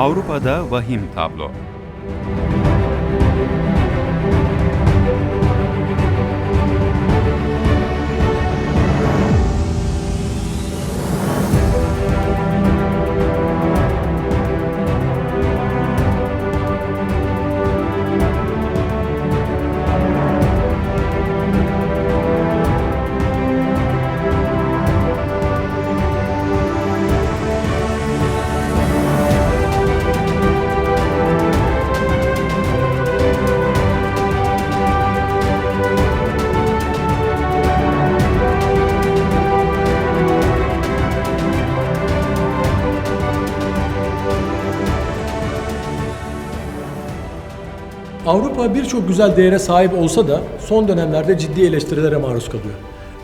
Avrupa'da vahim tablo. Avrupa birçok güzel değere sahip olsa da son dönemlerde ciddi eleştirilere maruz kalıyor.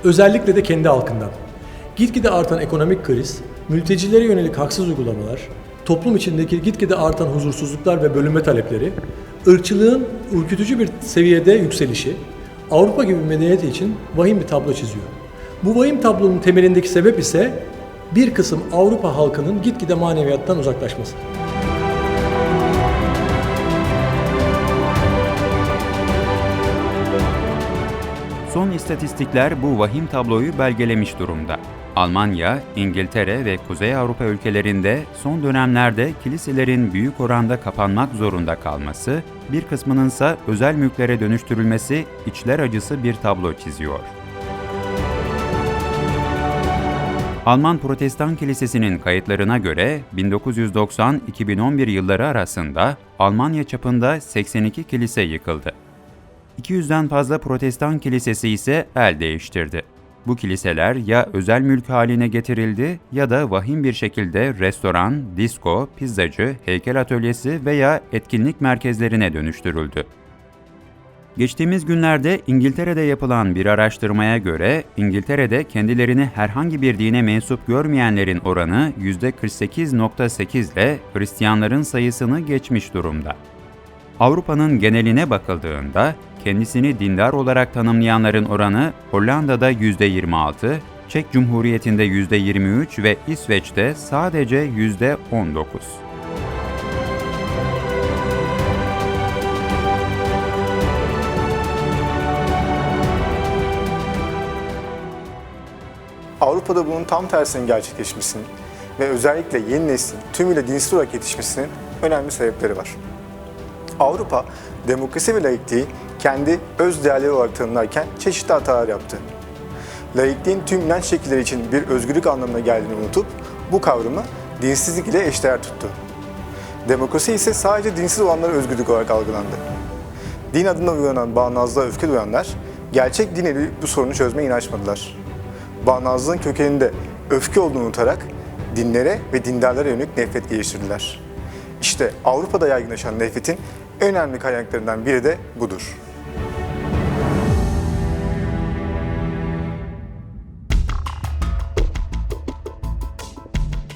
Özellikle de kendi halkından. Gitgide artan ekonomik kriz, mültecilere yönelik haksız uygulamalar, toplum içindeki gitgide artan huzursuzluklar ve bölünme talepleri, ırkçılığın ürkütücü bir seviyede yükselişi, Avrupa gibi bir medeniyet için vahim bir tablo çiziyor. Bu vahim tablonun temelindeki sebep ise bir kısım Avrupa halkının gitgide maneviyattan uzaklaşması. Son istatistikler bu vahim tabloyu belgelemiş durumda. Almanya, İngiltere ve Kuzey Avrupa ülkelerinde son dönemlerde kiliselerin büyük oranda kapanmak zorunda kalması, bir kısmının ise özel mülklere dönüştürülmesi içler acısı bir tablo çiziyor. Alman Protestan Kilisesi'nin kayıtlarına göre 1990-2011 yılları arasında Almanya çapında 82 kilise yıkıldı. 200'den fazla protestan kilisesi ise el değiştirdi. Bu kiliseler ya özel mülk haline getirildi ya da vahim bir şekilde restoran, disko, pizzacı, heykel atölyesi veya etkinlik merkezlerine dönüştürüldü. Geçtiğimiz günlerde İngiltere'de yapılan bir araştırmaya göre İngiltere'de kendilerini herhangi bir dine mensup görmeyenlerin oranı %48.8 ile Hristiyanların sayısını geçmiş durumda. Avrupa'nın geneline bakıldığında kendisini dindar olarak tanımlayanların oranı Hollanda'da %26, Çek Cumhuriyeti'nde %23 ve İsveç'te sadece %19. Avrupa'da bunun tam tersinin gerçekleşmesinin ve özellikle yeni neslin tümüyle dinsiz olarak yetişmesinin önemli sebepleri var. Avrupa, demokrasi ve laikliği kendi öz değerleri olarak tanımlarken çeşitli hatalar yaptı. Laikliğin tüm inanç şekilleri için bir özgürlük anlamına geldiğini unutup bu kavramı dinsizlik ile eşdeğer tuttu. Demokrasi ise sadece dinsiz olanlara özgürlük olarak algılandı. Din adına uygulanan bağnazlığa öfke duyanlar, gerçek din ile bu sorunu çözmeye inançmadılar. Bağnazlığın kökeninde öfke olduğunu unutarak dinlere ve dindarlara yönelik nefret geliştirdiler. İşte Avrupa'da yaygınlaşan nefretin en önemli kaynaklarından biri de budur.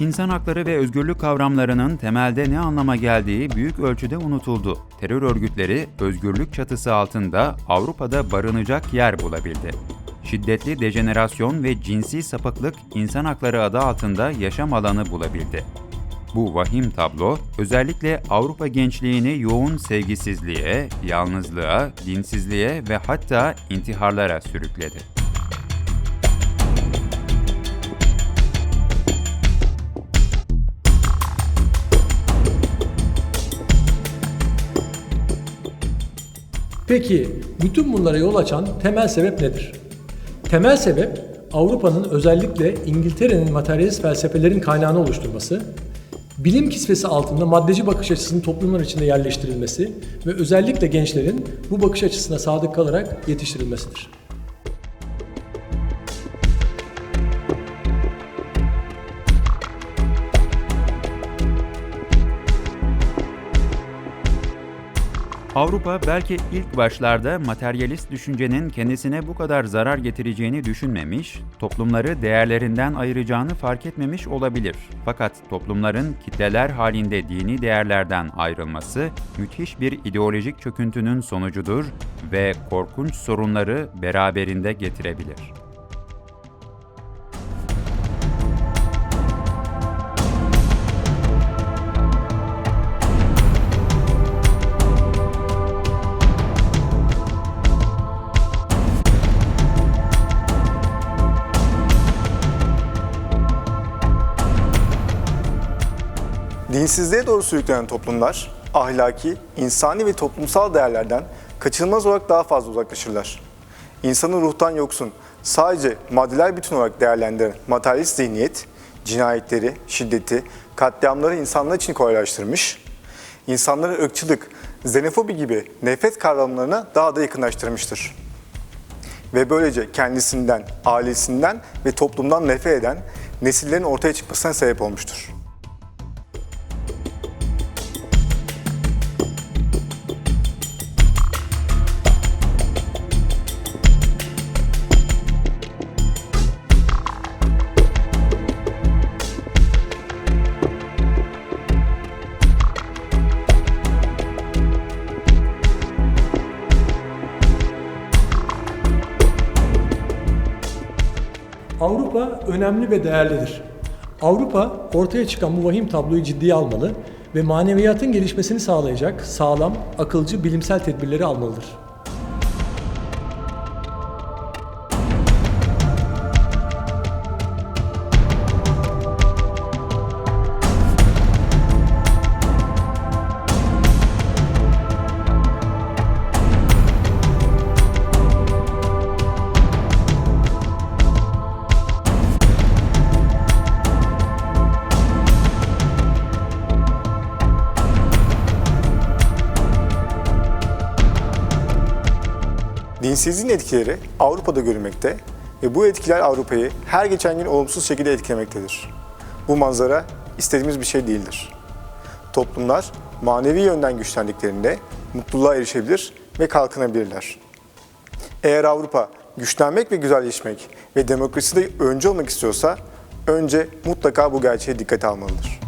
İnsan hakları ve özgürlük kavramlarının temelde ne anlama geldiği büyük ölçüde unutuldu. Terör örgütleri özgürlük çatısı altında Avrupa'da barınacak yer bulabildi. Şiddetli dejenerasyon ve cinsi sapıklık insan hakları adı altında yaşam alanı bulabildi. Bu vahim tablo özellikle Avrupa gençliğini yoğun sevgisizliğe, yalnızlığa, dinsizliğe ve hatta intiharlara sürükledi. Peki bütün bunlara yol açan temel sebep nedir? Temel sebep Avrupa'nın özellikle İngiltere'nin materyalist felsefelerin kaynağını oluşturması, bilim kisvesi altında maddeci bakış açısının toplumlar içinde yerleştirilmesi ve özellikle gençlerin bu bakış açısına sadık kalarak yetiştirilmesidir. Avrupa belki ilk başlarda materyalist düşüncenin kendisine bu kadar zarar getireceğini düşünmemiş, toplumları değerlerinden ayıracağını fark etmemiş olabilir. Fakat toplumların kitleler halinde dini değerlerden ayrılması müthiş bir ideolojik çöküntünün sonucudur ve korkunç sorunları beraberinde getirebilir. Dinsizliğe doğru sürüklenen toplumlar ahlaki, insani ve toplumsal değerlerden kaçınılmaz olarak daha fazla uzaklaşırlar. İnsanı ruhtan yoksun, sadece maddeler bütün olarak değerlendiren materyalist zihniyet, cinayetleri, şiddeti, katliamları insanlar için kolaylaştırmış, insanları ırkçılık, xenofobi gibi nefret kavramlarına daha da yakınlaştırmıştır. Ve böylece kendisinden, ailesinden ve toplumdan nefret eden nesillerin ortaya çıkmasına sebep olmuştur. Avrupa önemli ve değerlidir. Avrupa ortaya çıkan bu vahim tabloyu ciddiye almalı ve maneviyatın gelişmesini sağlayacak sağlam, akılcı bilimsel tedbirleri almalıdır. Dinsizliğin etkileri Avrupa'da görülmekte ve bu etkiler Avrupa'yı her geçen gün olumsuz şekilde etkilemektedir. Bu manzara istediğimiz bir şey değildir. Toplumlar manevi yönden güçlendiklerinde mutluluğa erişebilir ve kalkınabilirler. Eğer Avrupa güçlenmek ve güzelleşmek ve demokraside öncü olmak istiyorsa önce mutlaka bu gerçeğe dikkate almalıdır.